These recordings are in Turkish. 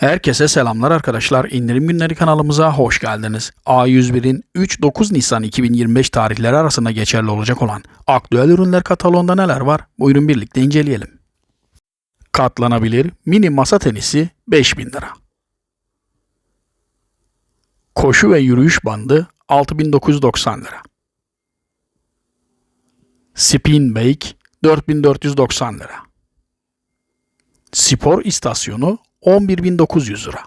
Herkese selamlar arkadaşlar. İndirim günleri kanalımıza hoş geldiniz. A101'in 3-9 Nisan 2025 tarihleri arasında geçerli olacak olan aktüel ürünler kataloğunda neler var? Buyurun birlikte inceleyelim. Katlanabilir mini masa tenisi 5000 lira. Koşu ve yürüyüş bandı 6990 lira. Spin Bake 4490 lira. Spor istasyonu 11.900 lira.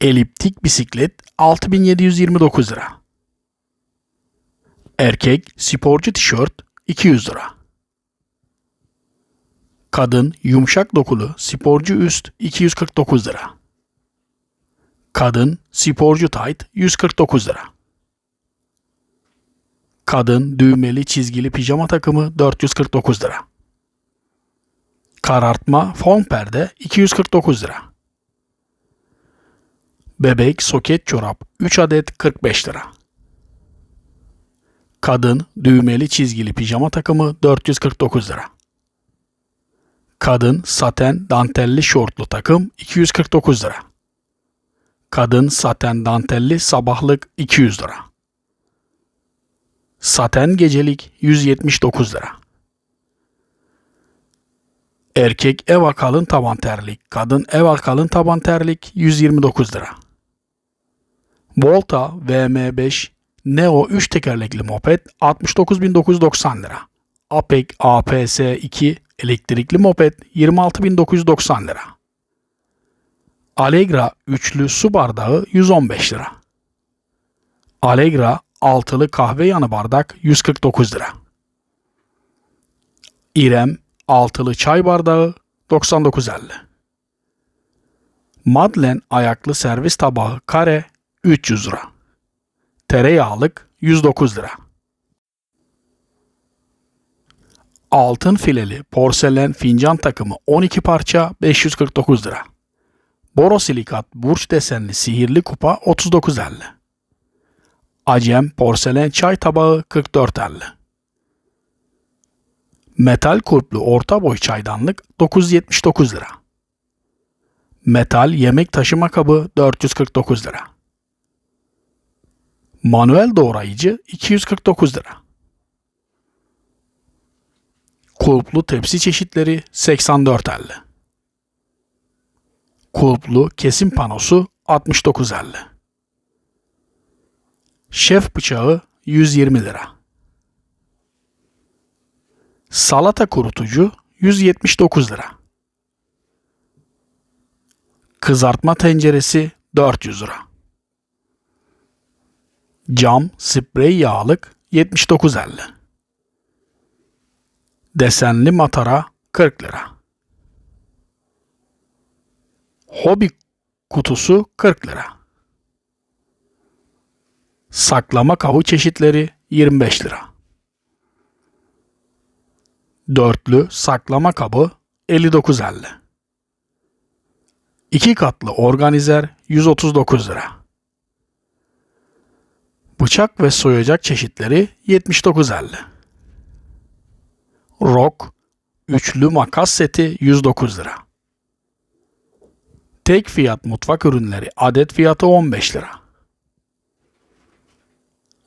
Eliptik bisiklet 6729 lira. Erkek sporcu tişört 200 lira. Kadın yumuşak dokulu sporcu üst 249 lira. Kadın sporcu tayt 149 lira. Kadın düğmeli çizgili pijama takımı 449 lira. Karartma fon perde 249 lira. Bebek soket çorap 3 adet 45 lira. Kadın düğmeli çizgili pijama takımı 449 lira. Kadın saten dantelli şortlu takım 249 lira. Kadın saten dantelli sabahlık 200 lira. Saten gecelik 179 lira. Erkek eva kalın taban terlik, kadın eva kalın taban terlik 129 lira. Volta VM5 Neo 3 tekerlekli moped 69.990 lira. Apec APS2 elektrikli moped 26.990 lira. Allegra üçlü su bardağı 115 lira. Allegra altılı kahve yanı bardak 149 lira. İrem altılı çay bardağı 99.50. Madlen ayaklı servis tabağı kare 300 lira. Tereyağlık 109 lira. Altın fileli porselen fincan takımı 12 parça 549 lira. Borosilikat burç desenli sihirli kupa 39.50. Acem porselen çay tabağı 44.50. Metal kulplu orta boy çaydanlık 979 lira. Metal yemek taşıma kabı 449 lira. Manuel doğrayıcı 249 lira. Kulplu tepsi çeşitleri 84.50. Kulplu kesim panosu 69.50. Şef bıçağı 120 lira. Salata kurutucu 179 lira. Kızartma tenceresi 400 lira. Cam sprey yağlık 79.50. Desenli matara 40 lira. Hobi kutusu 40 lira. Saklama kabı çeşitleri 25 lira. Dörtlü saklama kabı 59.50. İki katlı organizer 139 lira. Bıçak ve soyacak çeşitleri 79.50. Rock üçlü makas seti 109 lira. Tek fiyat mutfak ürünleri adet fiyatı 15 lira.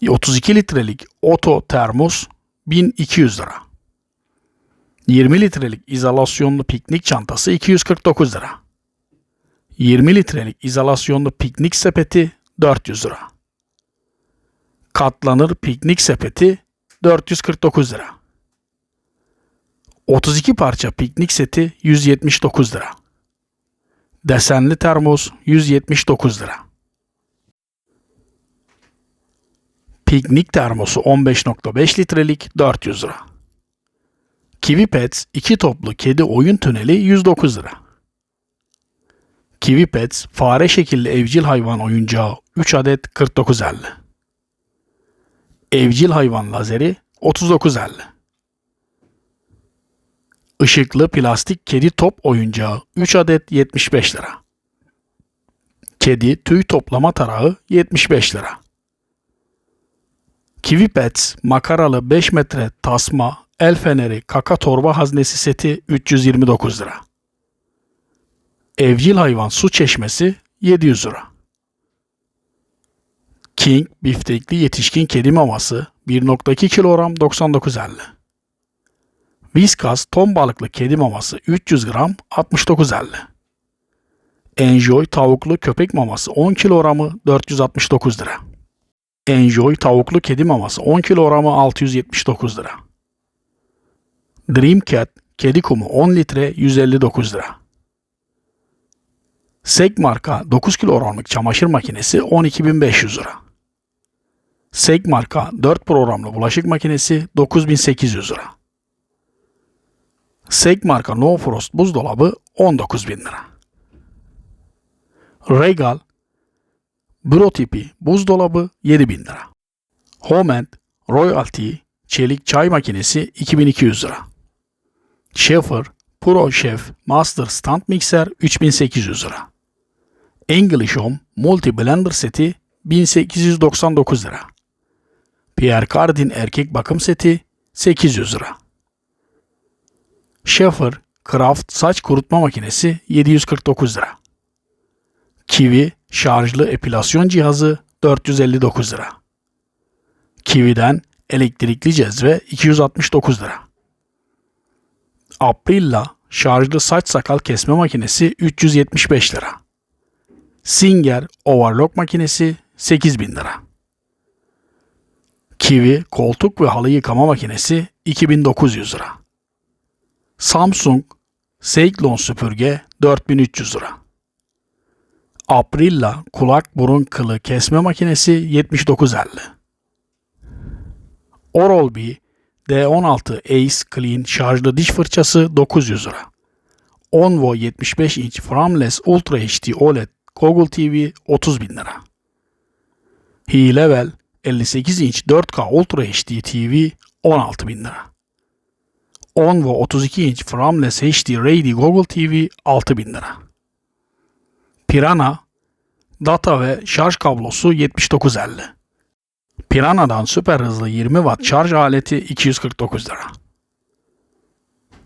32 litrelik oto termos 1200 lira. 20 litrelik izolasyonlu piknik çantası 249 lira. 20 litrelik izolasyonlu piknik sepeti 400 lira. Katlanır piknik sepeti 449 lira. 32 parça piknik seti 179 lira. Desenli termos 179 lira. Piknik termosu 15.5 litrelik 400 lira. Kiwi Pets 2 toplu kedi oyun tüneli 109 lira. Kiwi Pets fare şekilli evcil hayvan oyuncağı 3 adet 49.50. Evcil hayvan lazeri 39.50. Işıklı plastik kedi top oyuncağı 3 adet 75 lira. Kedi tüy toplama tarağı 75 lira. Kiwi Pets makaralı 5 metre tasma El feneri kaka torba haznesi seti 329 lira. Evcil hayvan su çeşmesi 700 lira. King biftekli yetişkin kedi maması 1.2 kilogram 99.50. Whiskas ton balıklı kedi maması 300 gram 69.50. Enjoy tavuklu köpek maması 10 kilogramı 469 lira. Enjoy tavuklu kedi maması 10 kilogramı 679 lira. Dream Cat kedi kumu 10 litre 159 lira. Seg marka 9 kilogramlık çamaşır makinesi 12.500 lira. Seg marka 4 programlı bulaşık makinesi 9800 lira. Seg marka No Frost buzdolabı 19.000 lira. Regal Büro tipi buzdolabı 7000 lira. Homent Royalty çelik çay makinesi 2200 lira. Schaefer Pro Chef Master Stand Mixer 3800 lira. English Home Multi Blender seti 1899 lira. Pierre Cardin erkek bakım seti 800 lira. Schaefer Craft saç kurutma makinesi 749 lira. Kiwi şarjlı epilasyon cihazı 459 lira. Kiwi'den elektrikli cezve 269 lira. Aprilla şarjlı saç sakal kesme makinesi 375 lira. Singer overlock makinesi 8000 lira. Kiwi koltuk ve halı yıkama makinesi 2900 lira. Samsung Seiklon süpürge 4300 lira. Aprilla kulak burun kılı kesme makinesi 79.50. Oral-B D16 Ace Clean şarjlı diş fırçası 900 lira. Onvo 75 inç Frameless Ultra HD OLED Google TV 30 bin lira. Hilevel 58 inç 4K Ultra HD TV 16 bin lira. Onvo 32 inç Frameless HD Ready Google TV 6 bin lira. Pirana data ve şarj kablosu 79.50. Pirana'dan süper hızlı 20 watt şarj aleti 249 lira.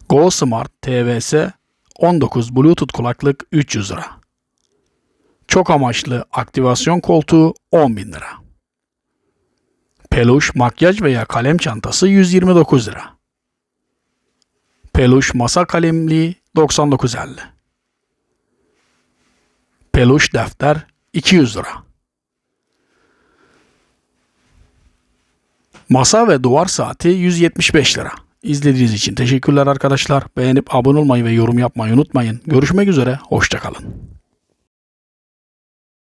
Go Smart TVS 19 Bluetooth kulaklık 300 lira. Çok amaçlı aktivasyon koltuğu 10 bin lira. Peluş makyaj veya kalem çantası 129 lira. Peluş masa kalemliği 99.50. Peluş defter 200 lira. Masa ve duvar saati 175 lira. İzlediğiniz için teşekkürler arkadaşlar. Beğenip abone olmayı ve yorum yapmayı unutmayın. Görüşmek üzere, hoşçakalın.